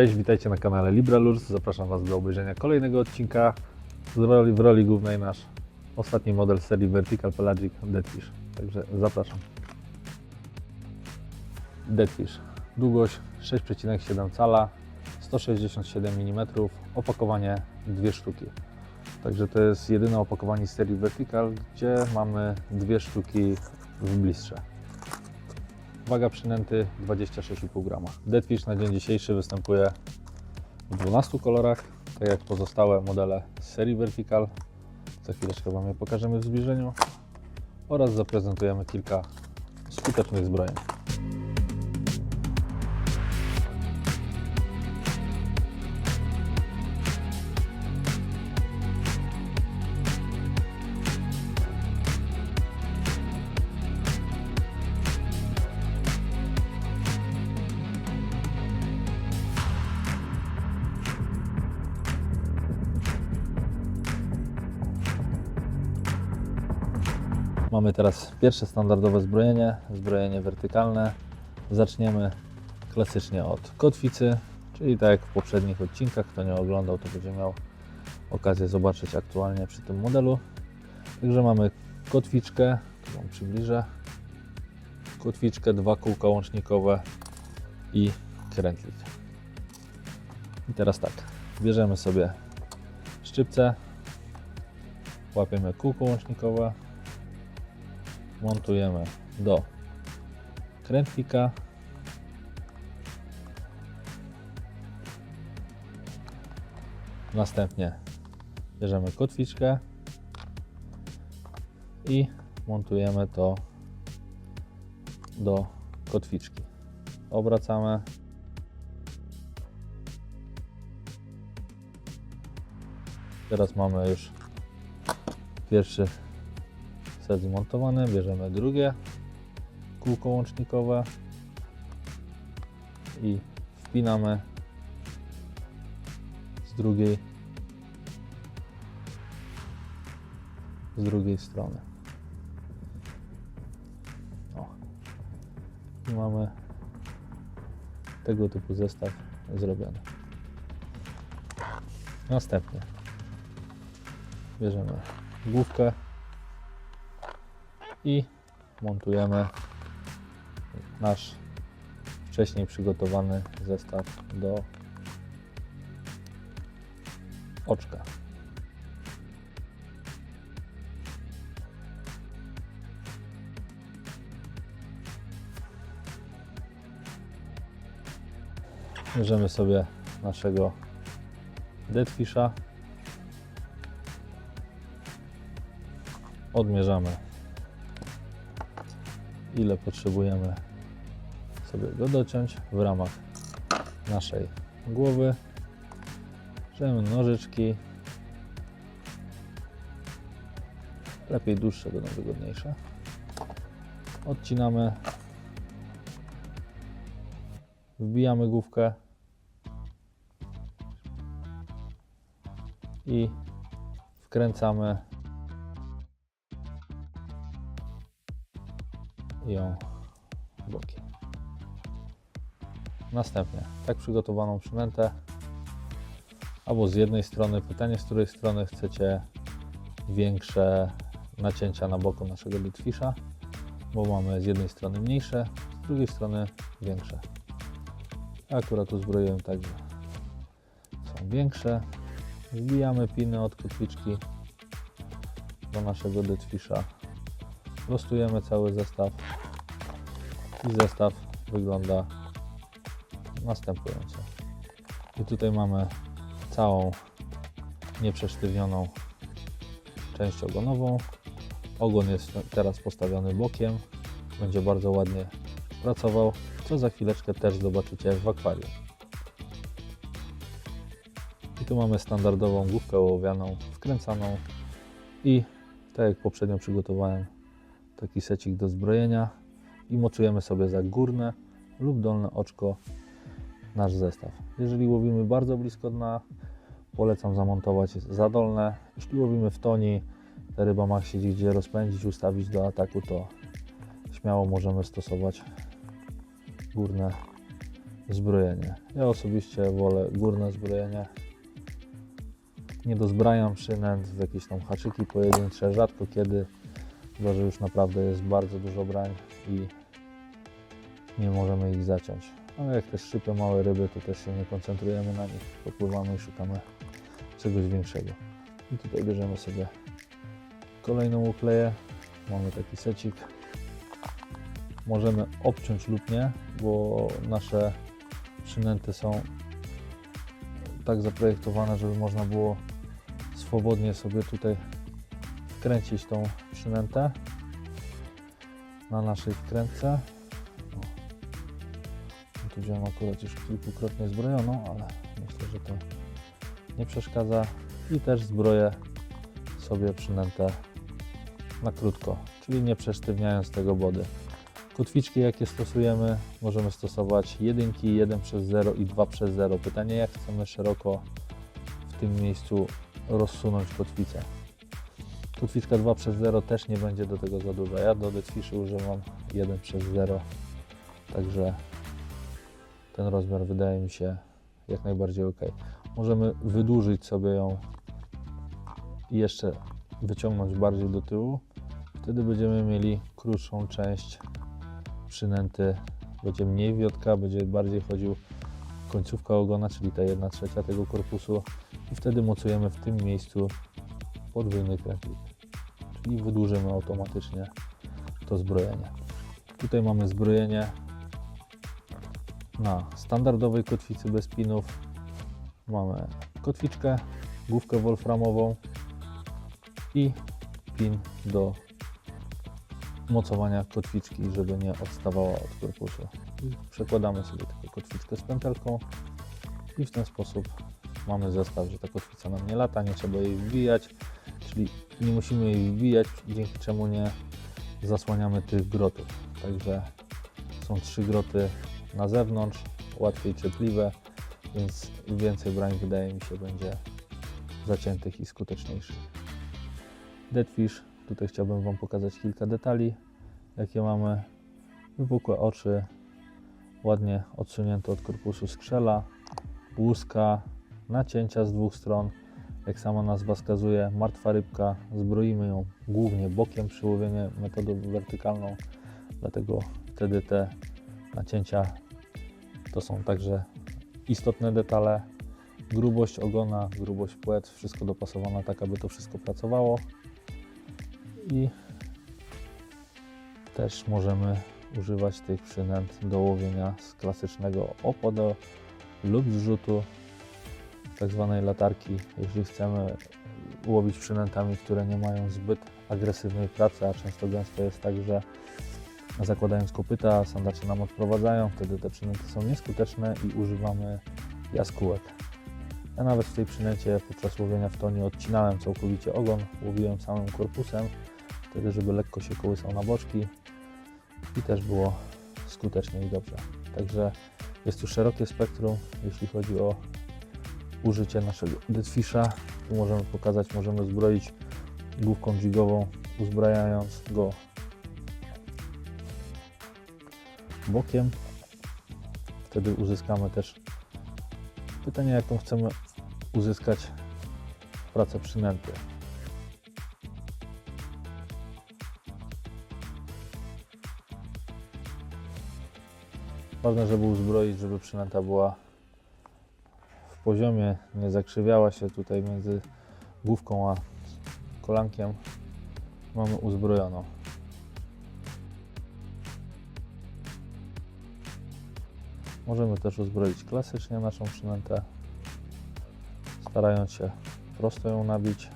Cześć, witajcie na kanale Libralurs. Zapraszam Was do obejrzenia kolejnego odcinka roli, w roli głównej nasz ostatni model serii Vertical Pelagic Deadfish. Także zapraszam. Deadfish. Długość 6,7 cala, 167 mm, opakowanie dwie sztuki. Także to jest jedyne opakowanie serii Vertical, gdzie mamy dwie sztuki w bliższe. Waga przynęty 26,5 grama. Deadfish na dzień dzisiejszy występuje w 12 kolorach, tak jak pozostałe modele z serii Vertical. Za chwileczkę Wam je pokażemy w zbliżeniu oraz zaprezentujemy kilka skutecznych zbrojeń. Mamy teraz pierwsze standardowe zbrojenie, zbrojenie wertykalne. Zaczniemy klasycznie od kotwicy, czyli tak jak w poprzednich odcinkach, kto nie oglądał, to będzie miał okazję zobaczyć aktualnie przy tym modelu. Także mamy kotwiczkę, Wam przybliżę, kotwiczkę, dwa kółka łącznikowe i krętlik. I teraz tak, bierzemy sobie szczypce, łapiemy kółko łącznikowe, montujemy do krętlika. Następnie bierzemy kotwiczkę i montujemy to do kotwiczki. Obracamy. Teraz mamy już pierwszy set zmontowany. Bierzemy drugie kółko łącznikowe i wpinamy z drugiej z drugiej strony. O. I mamy tego typu zestaw zrobiony. Następnie bierzemy główkę i montujemy nasz wcześniej przygotowany zestaw do oczka. Bierzemy sobie naszego deadfisha, odmierzamy ile potrzebujemy sobie go dociąć w ramach naszej głowy. Bierzemy nożyczki. Lepiej dłuższe będą wygodniejsze. Odcinamy. Wbijamy główkę. I wkręcamy ją bokiem. Następnie tak przygotowaną przynętę albo z jednej strony, pytanie z której strony chcecie większe nacięcia na boku naszego litfisha, bo mamy z jednej strony mniejsze, z drugiej strony większe. Akurat uzbroiłem tak, że są większe. Wbijamy piny od kotwiczki do naszego deadfisha. Prostujemy cały zestaw i zestaw wygląda następująco. I tutaj mamy całą nieprzesztywioną część ogonową. Ogon jest teraz postawiony bokiem, będzie bardzo ładnie pracował, co za chwileczkę też zobaczycie w akwarium. I tu mamy standardową główkę ołowianą, wkręcaną i tak jak poprzednio przygotowałem taki secik do zbrojenia i mocujemy sobie za górne lub dolne oczko nasz zestaw. Jeżeli łowimy bardzo blisko dna, polecam zamontować za dolne. Jeśli łowimy w toni, ta ryba ma się gdzie rozpędzić, ustawić do ataku, to śmiało możemy stosować górne zbrojenie. Ja osobiście wolę górne zbrojenie. Nie dozbrajam przynęt w jakieś tam haczyki pojedyncze, rzadko kiedy, chyba że już naprawdę jest bardzo dużo brań i nie możemy ich zaciąć. Ale jak też szypę małe ryby, to też się nie koncentrujemy na nich, popływamy i szukamy czegoś większego. I tutaj bierzemy sobie kolejną ukleję. Mamy taki secik. Możemy obciąć lub nie, bo nasze przynęty są tak zaprojektowane, żeby można było swobodnie sobie tutaj wkręcić tą przynętę na naszej wkrętce. O. Tu wziąłem akurat już kilkukrotnie zbrojoną, ale myślę, że to nie przeszkadza. I też zbroję sobie przynętę na krótko, czyli nie przesztywniając tego body. Kotwiczki jakie stosujemy, możemy stosować jedynki 1 przez 0 i 2 przez 0. Pytanie jak chcemy szeroko w tym miejscu rozsunąć kotwicę. Kotwiczka 2 przez 0 też nie będzie do tego za duża. Ja do Deadfishy używam 1 przez 0, także ten rozmiar wydaje mi się jak najbardziej ok. Możemy wydłużyć sobie ją i jeszcze wyciągnąć bardziej do tyłu. Wtedy będziemy mieli krótszą część przynęty. Będzie mniej wiotka, będzie bardziej chodził końcówka ogona, czyli ta 1 trzecia tego korpusu i wtedy mocujemy w tym miejscu podwójny kręglik. Czyli wydłużymy automatycznie to zbrojenie. Tutaj mamy zbrojenie na standardowej kotwicy bez pinów. Mamy kotwiczkę, główkę wolframową i pin do mocowania kotwiczki, żeby nie odstawała od korpusu. I przekładamy sobie tylko kotwiczkę z pętelką i w ten sposób mamy zestaw, że ta kotwica nam nie lata, nie trzeba jej wbijać, czyli nie musimy jej wbijać, dzięki czemu nie zasłaniamy tych grotów. Także są trzy groty na zewnątrz, łatwiej czepliwe, więc więcej brań wydaje mi się będzie zaciętych i skuteczniejszych. Deadfish, tutaj chciałbym Wam pokazać kilka detali, jakie mamy. Wypukłe oczy, ładnie odsunięte od korpusu skrzela, łuska, nacięcia z dwóch stron. Jak sama nazwa wskazuje, martwa rybka, zbroimy ją głównie bokiem przy łowieniu metodą wertykalną, dlatego wtedy te nacięcia to są także istotne detale. Grubość ogona, grubość płet, wszystko dopasowane tak, aby to wszystko pracowało. I też możemy używać tych przynęt do łowienia z klasycznego opodo lub zrzutu tak zwanej latarki, jeśli chcemy łowić przynętami, które nie mają zbyt agresywnej pracy, a często gęsto jest tak, że zakładając kopyta, sandacze nam odprowadzają, wtedy te przynęty są nieskuteczne i używamy jaskółek. Ja nawet w tej przynęcie podczas łowienia w tonie odcinałem całkowicie ogon, łowiłem samym korpusem, wtedy żeby lekko się kołysał na boczki i też było skutecznie i dobrze. Także jest tu szerokie spektrum, jeśli chodzi o użycie naszego deadfisha. Tu możemy pokazać, możemy zbroić główką jigową, uzbrajając go bokiem. Wtedy uzyskamy też pytanie, jaką chcemy uzyskać pracę przynęty. Ważne, żeby uzbroić, żeby przynęta była w poziomie, nie zakrzywiała się tutaj między główką a kolankiem. Mamy uzbrojoną. Możemy też uzbroić klasycznie naszą przynętę, starając się prosto ją nabić.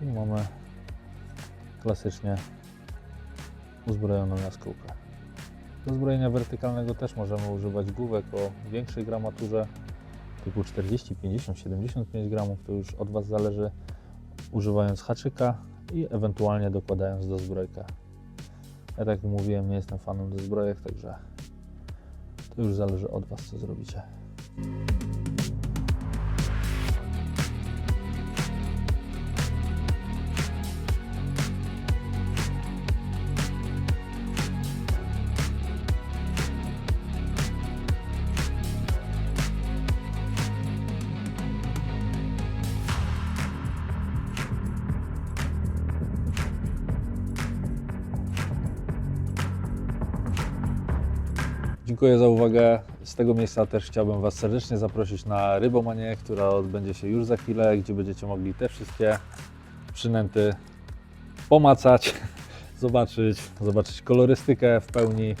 I mamy klasycznie uzbrojoną jaskółkę. Do zbrojenia wertykalnego też możemy używać główek o większej gramaturze typu 40, 50, 75 gramów. To już od Was zależy, używając haczyka i ewentualnie dokładając do zbrojka. Ja tak jak mówiłem, nie jestem fanem do zbrojek, także to już zależy od Was, co zrobicie. Dziękuję za uwagę. Z tego miejsca też chciałbym Was serdecznie zaprosić na Rybomanię, która odbędzie się już za chwilę, gdzie będziecie mogli te wszystkie przynęty pomacać, zobaczyć, zobaczyć kolorystykę w pełni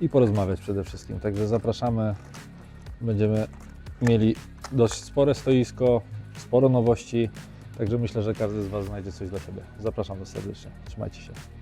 i porozmawiać przede wszystkim. Także zapraszamy. Będziemy mieli dość spore stoisko, sporo nowości, także myślę, że każdy z Was znajdzie coś dla siebie. Zapraszam Was serdecznie. Trzymajcie się.